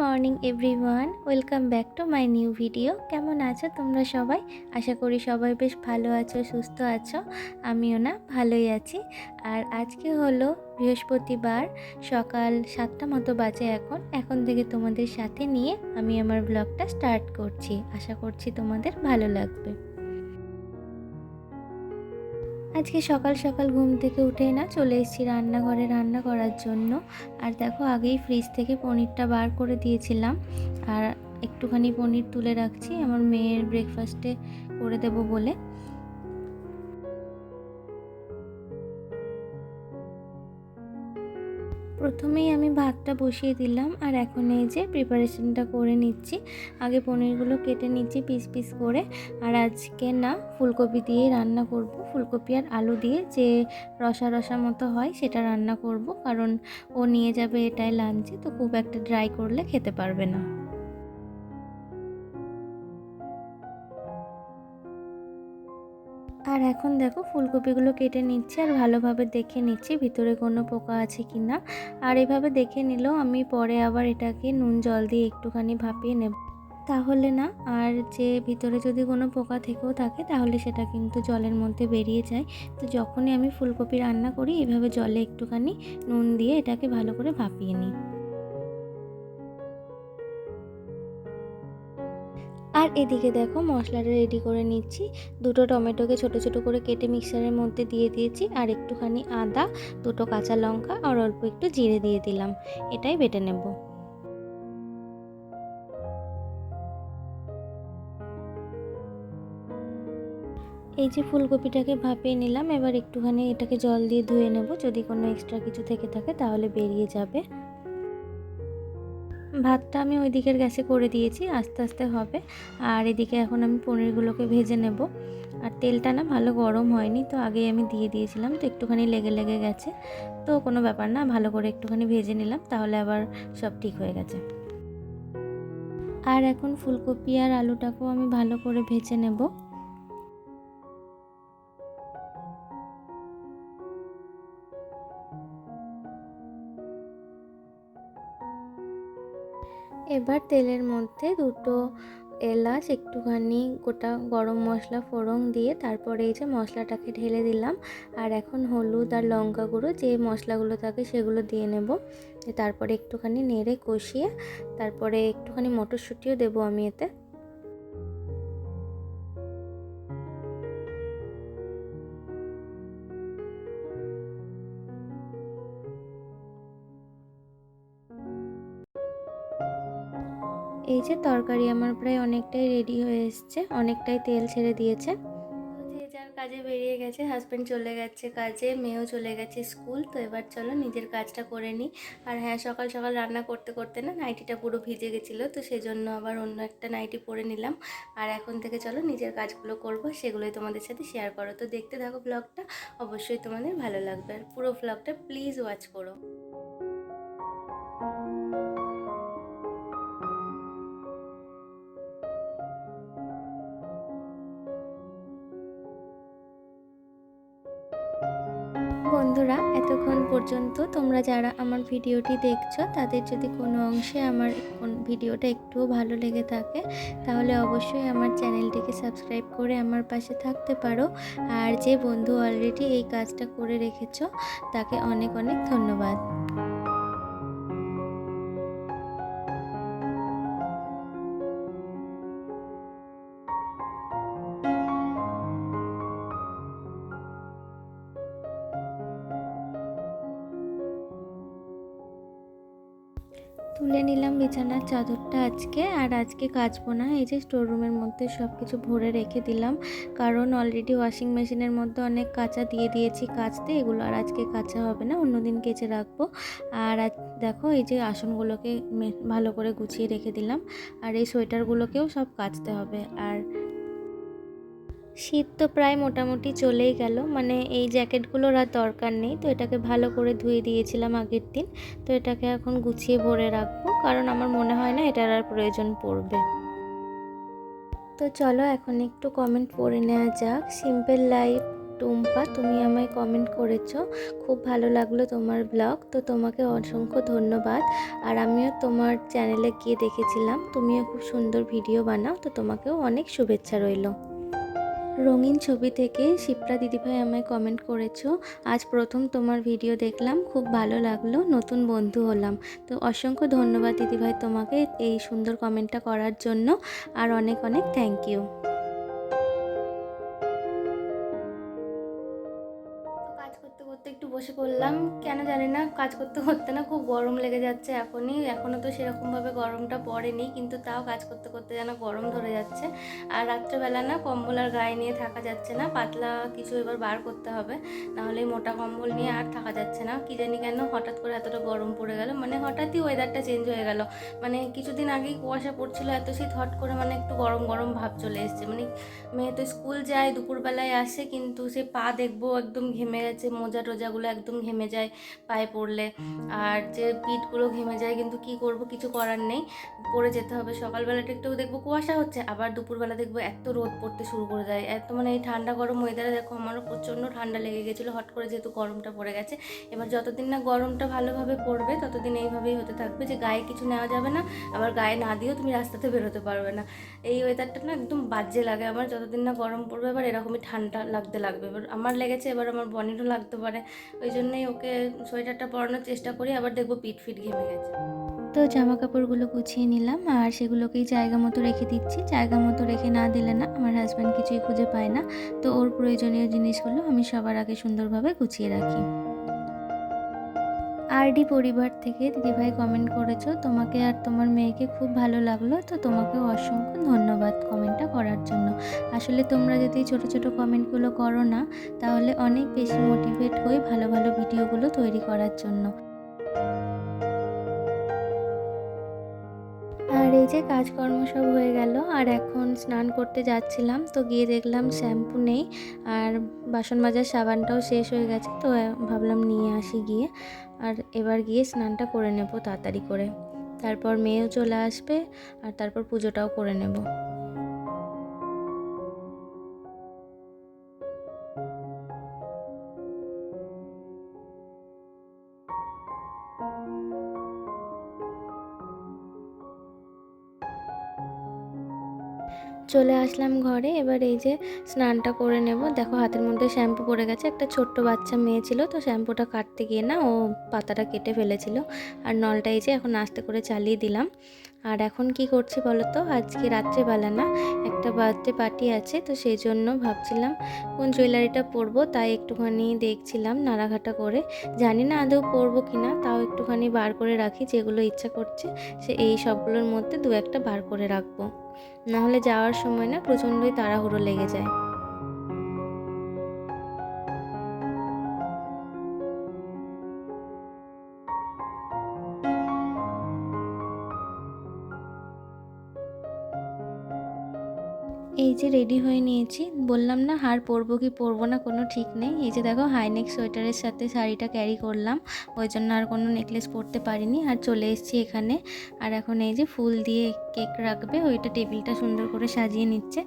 Morning everyone, welcome back to my new video. কেমন আছো তোমরা সবাই? আশা করি সবাই বেশ ভালো আছো, সুস্থ আছো। আমিও না, ভালোই আছি। আর আজকে হলো বৃহস্পতিবার, সকাল সাতটা মতো বাজে এখন। এখন থেকে তোমাদের সাথে নিয়ে আমি আমার ব্লগটা স্টার্ট করছি। আশা করছি তোমাদের ভালো লাগবে। আজকে সকাল সকাল ঘুম থেকে উঠে না চলে এসেছি রান্নাঘরে রান্না করার জন্য। আর দেখো আগেই ফ্রিজ থেকে পনিরটা বার করে দিয়েছিলাম। আর একটুখানি পনির তুলে রাখছি, আমার মেয়ের ব্রেকফাস্টে করে দেব বলে। প্রথমেই আমি ভাতটা বসিয়ে দিলাম আর এখন এই যে প্রিপারেশনটা করে নিচ্ছি। আগে পনিরগুলো কেটে নিচ্ছি পিস পিস করে। আর আজকে না ফুলকপি দিয়ে রান্না করব। ফুলকপি আর আলু দিয়ে যে রসা রসা মতো হয় সেটা রান্না করব। কারণ ও নিয়ে যাবে এটাই লাঞ্চে তো খুব একটা ড্রাই করলে খেতে পারবে না। আর এখন দেখো ফুলকপিগুলো কেটে নিচ্ছি আর ভালোভাবে দেখে নিচ্ছি ভিতরে কোনো পোকা আছে কি না। আর এভাবে দেখে নিলেও আমি পরে আবার এটাকে নুন, জল দিয়ে একটুখানি ভাপিয়ে নেব। তাহলে না, আর যে ভিতরে যদি কোনো পোকা থেকেও থাকে, তাহলে সেটা কিন্তু জলের মধ্যে বেরিয়ে যায়। তো যখনই আমি ফুলকপি রান্না করি, এভাবে জলে একটুখানি নুন দিয়ে এটাকে ভালো করে ভাপিয়ে নিই। আর এদিকে দেখো মশলাটা রেডি করে নিচ্ছি। দুটো টমেটোকে ছোট ছোট করে কেটে মিক্সারের মধ্যে দিয়ে দিয়েছি আর একটুখানি আদা, দুটো কাঁচা লঙ্কা আর অল্প একটু জিরে দিয়ে দিলাম। এটাই বেটে নেব। এই যে ফুলকপিটাকে ভাপিয়ে নিলাম, এবার একটুখানি এটাকে জল দিয়ে ধুয়ে নেব। যদি কোনো এক্সট্রা কিছু থেকে থাকে তাহলে বেরিয়ে যাবে। ভাতটা আমি ওই দিকের গ্যাসে করে দিয়েছি, আস্তে আস্তে হবে। আর এদিকে এখন আমি পনিরগুলোকে ভেজে নেব। আর তেলটা না ভালো গরম হয়নি, তো আগেই আমি দিয়ে দিয়েছিলাম, তো একটুখানি লেগে লেগে গেছে। তো কোনো ব্যাপার না, ভালো করে একটুখানি ভেজে নিলাম, তাহলে আবার সব ঠিক হয়ে গেছে। আর এখন ফুলকপি আর আলুটাকেও আমি ভালো করে ভেজে নেব। এবার তেলের মধ্যে দুটো এলাচ, একটুখানি গোটা গরম মশলা, ফোড়ন দিয়ে তারপরে এই যে মশলাটাকে ঢেলে দিলাম। আর এখন হলুদ আর লঙ্কা গুঁড়ো, যে মশলাগুলো থাকে সেগুলো দিয়ে নেব। তারপরে একটুখানি নেড়ে কষিয়ে, তারপরে একটুখানি মটরশুঁটিও দেবো আমি এতে। তরকারি আমার প্রায় অনেকটাই রেডি হয়ে এসছে, অনেকটাই তেল ছেড়ে দিয়েছে। যে যার কাজে বেরিয়ে গেছে হাজব্যান্ড চলে গেছে কাজে, মেয়েও চলে গেছে স্কুল তো এবার চলো নিজের কাজটা করে নিই। আর হ্যাঁ সকাল সকাল রান্না করতে করতে না নাইটিটা পুরো ভিজে গেছিল, তো সেজন্য আবার অন্য একটা নাইটি পরে নিলাম। আর এখন থেকে চলো নিজের কাজগুলো করব, সেগুলোই তোমাদের সাথে শেয়ার করো। তো দেখতে থাকো ব্লগটা অবশ্যই তোমাদের ভালো লাগবে। আর পুরো ব্লগটা প্লিজ ওয়াচ করো। পর্যন্ত তোমরা যারা আমার ভিডিওটি দেখছ, তাদের যদি কোনো অংশে আমার ভিডিওটা একটুও ভালো লেগে থাকে, তাহলে অবশ্যই আমার চ্যানেলটিকে সাবস্ক্রাইব করে আমার পাশে থাকতে পারো। আর যে বন্ধু অলরেডি এই কাজটা করে রেখেছ, তাকে অনেক অনেক ধন্যবাদ। তুলে নিলাম বিছানার চাদরটা আজকে, আর আজকে কাচবো না, এই যে স্টোর রুমের মধ্যে সব কিছু ভরে রেখে দিলাম। কারণ অলরেডি ওয়াশিং মেশিনের মধ্যে অনেক কাঁচা দিয়ে দিয়েছি কাচতে, এগুলো আর আজকে কাঁচা হবে না অন্যদিন কেচে রাখব। আর দেখো, এই যে আসনগুলোকে ভালো করে গুছিয়ে রেখে দিলাম। আর এই সোয়েটারগুলোকেও সব কাচতে হবে। আর শীত তো প্রায় মোটামুটি চলেই গেল। মানে এই জ্যাকেটগুলোর আর দরকার নেই। তো এটাকে ভালো করে ধুয়ে দিয়েছিলাম আগের দিন। তো এটাকে এখন গুছিয়ে ভরে রাখব। কারণ আমার মনে হয় না এটার আর প্রয়োজন পড়বে। তো চলো এখন একটু কমেন্ট পড়ে নেওয়া যাক। সিম্পল লাইফ টুম্পা, তুমি আমায় কমেন্ট করেছ। খুব ভালো লাগল তোমার ব্লগ তো তোমাকে অসংখ্য ধন্যবাদ। আর আমিও তোমার চ্যানেলে গিয়ে দেখেছিলাম। তুমিও খুব সুন্দর ভিডিও বানাও। তো তোমাকেও অনেক শুভেচ্ছা রইল। রঙিন ছবি থেকে শিপ্রা দিদিভাই আমায় কমেন্ট করেছ। আজ প্রথম তোমার ভিডিও দেখলাম, খুব ভালো লাগল, নতুন বন্ধু হলাম। তো অসংখ্য ধন্যবাদ দিদিভাই তোমাকে এই সুন্দর কমেন্টটা করার জন্য। আর অনেক অনেক থ্যাংক ইউ জানি না, কাজ করতে করতে না খুব গরম লেগে যাচ্ছে এখনই। এখনও তো সেরকমভাবে গরমটা পড়েনি, কিন্তু তাও কাজ করতে করতে যেন গরম ধরে যাচ্ছে। আর রাত্রেবেলা না কম্বল আর গায়ে নিয়ে থাকা যাচ্ছে না, পাতলা কিছু এবার বার করতে হবে। নাহলে মোটা কম্বল নিয়ে আর থাকা যাচ্ছে না। কি জানি কেন হঠাৎ করে এতটা গরম পড়ে গেল মানে হঠাৎই ওয়েদারটা চেঞ্জ হয়ে গেল। মানে কিছুদিন আগেই কুয়াশা পড়ছিল, এত শীত হট করে মানে একটু গরম গরম ভাব চলে এসছে। মানে মেয়ে তো স্কুল যায়, দুপুরবেলায় আসে, কিন্তু সে পা দেখব একদম ঘেমে গেছে মোজা টোজাগুলো একদম ঘেমে যায়। পায়ে পড়লে। আর যে পিঠগুলো ঘেমে যায়, কিন্তু কি করব? কিছু করার নেই। পরে যেতে হবে। সকালবেলাটা একটু দেখব কুয়াশা হচ্ছে, আবার দুপুরবেলা দেখব এত রোদ পড়তে শুরু করে দেয়। এত মানে এই ঠান্ডা গরম ওয়েদারে দেখো, আমারও প্রচণ্ড ঠান্ডা লেগে গেছিল। হট করে যেহেতু গরমটা পড়ে গেছে। এবার যতদিন না গরমটা ভালোভাবে পড়বে, ততদিন এইভাবেই হতে থাকবে যে গায়ে কিছু নেওয়া যাবে না। আবার গায়ে না দিয়েও তুমি রাস্তাতে বেরোতে পারবে না। এই ওয়েদারটা না একদম বাজে লাগে আমার। যতদিন না গরম পড়বে, এবার এরকমই ঠান্ডা লাগতে লাগবে। এবার আমার লেগেছে, এবার আমার বনিরও লাগতে পারে। ওই জন্যই ওকে সোয়েটারটা পরানোর চেষ্টা করি, আবার দেখব পিট ফিট ঘেমে গেছে। তো জামা কাপড়গুলো গুছিয়ে নিলাম আর সেগুলোকেই জায়গা মতো রেখে দিচ্ছি। জায়গা মতো রেখে না দিলে না, আমার হাজব্যান্ড কিছুই খুঁজে পায় না। তো ওর প্রয়োজনীয় জিনিসগুলো আমি সবার আগে সুন্দরভাবে গুছিয়ে রাখি। আরডি পরিবার থেকে দিদিভাই কমেন্ট করেছ, তোমাকে আর তোমার মেয়েকে খুব ভালো লাগল, তো তোমাকে অসংখ্য ধন্যবাদ কমেন্টটা করার জন্য। আসলে তোমরা যদি ছোট ছোট কমেন্টগুলো করো না, তাহলে অনেক বেশি মোটিভেট হয়ে ভালো ভালো ভিডিওগুলো তৈরি করার জন্য। এই যে কাজকর্ম সব হয়ে গেল, আর এখন স্নান করতে যাচ্ছিলাম, তো গিয়ে দেখলাম শ্যাম্পু নেই, আর বাসন মাজার সাবানটাও শেষ হয়ে গেছে, তো ভাবলাম নিয়ে আসি গিয়ে, আর এবার গিয়ে স্নানটা করে নেব তাড়াতাড়ি করে। তারপর মেয়েও চলে আসবে, আর তারপর পুজোটাও করে নেব। চলে আসলাম ঘরে। এবার এই যে স্নানটা করে নেব। দেখো হাতের মধ্যে শ্যাম্পু পড়ে গেছে। একটা ছোট্ট বাচ্চা মেয়ে ছিল, তো শ্যাম্পুটা কাটতে গিয়ে না ও পাতাটা কেটে ফেলেছিল। আর নলটা এই যে এখন আস্তে করে চালিয়ে দিলাম। আর এখন কি করছি বলো তো? আজকে রাত্রেবেলা না একটা বার্থডে পার্টি আছে, তো সেই জন্য ভাবছিলাম কোন জুয়েলারিটা পরবো, তাই একটুখানি দেখছিলাম নাড়াঘাটা করে। জানি না আদৌ পরবো কি না, তাও একটুখানি বার করে রাখি, যেগুলো ইচ্ছা করছে সে এই সবগুলোর মধ্যে দু একটা বার করে রাখব। নাহলে যাওয়ার সময় না প্রচণ্ডই তাড়াহুড়ো লেগে যায়। যে রেডি হয়ে নিয়েছি। বললাম, না, হার পরবো কি পরবো না, কোনো ঠিক নেই। এই যে দেখো হাইনেক সোয়েটারের সাথে শাড়িটা ক্যারি করলাম। ওই জন্য আর কোনো নেকলেস পরতে পারিনি। আর চলে এসেছি এখানে। আর এখন এই যে ফুল দিয়ে কেক রাখবে, ওইটা টেবিলটা সুন্দর করে সাজিয়ে নিচ্ছে।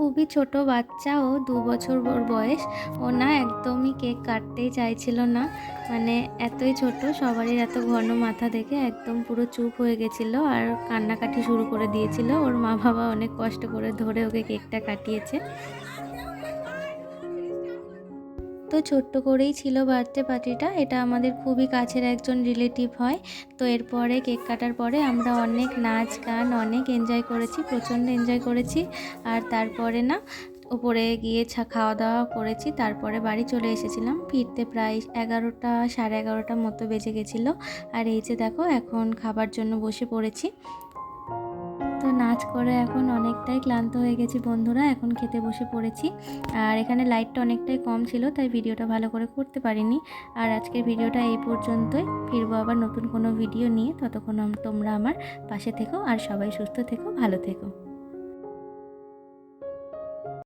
খুবই ছোট বাচ্চা ও দু বছর ওর বয়স। ও না একদমই কেক কাটতেই চাইছিল না। মানে এতই ছোট, সবারই এত ঘন মাথা দেখে একদম পুরো চুপ হয়ে গেছিল আর কান্নাকাটি শুরু করে দিয়েছিল। ওর মা বাবা অনেক কষ্ট করে ধরে ওকে কেকটা কাটিয়েছে। তো ছোট্ট করেই ছিল বার্থডে পার্টিটা, এটা আমাদের খুবই কাছের একজন রিলেটিভ হয়। তো এরপরে কেক কাটার পরে আমরা অনেক নাচ, গান অনেক এনজয় করেছি, প্রচণ্ড এনজয় করেছি। আর তারপরে না উপরে গিয়ে খাওয়া দাওয়া করেছি, তারপরে বাড়ি চলে এসেছিলাম। ফিরতে প্রায় এগারোটা, সাড়ে এগারোটার মতো বেজে গেছিল। আর এই যে দেখো, এখন খাবার জন্য বসে পড়েছি। নাচ করে এখন অনেকটাই ক্লান্ত হয়ে গেছি বন্ধুরা, এখন খেতে বসে পড়েছি। আর এখানে লাইটটা অনেকটাই কম ছিল, তাই ভিডিওটা ভালো করে করতে পারিনি। আর আজকের ভিডিওটা এই পর্যন্তই। ফিরবো আবার নতুন কোনো ভিডিও নিয়ে। ততক্ষণ তোমরা আমার পাশে থেকো, আর সবাই সুস্থ থেকো, ভালো থেকো।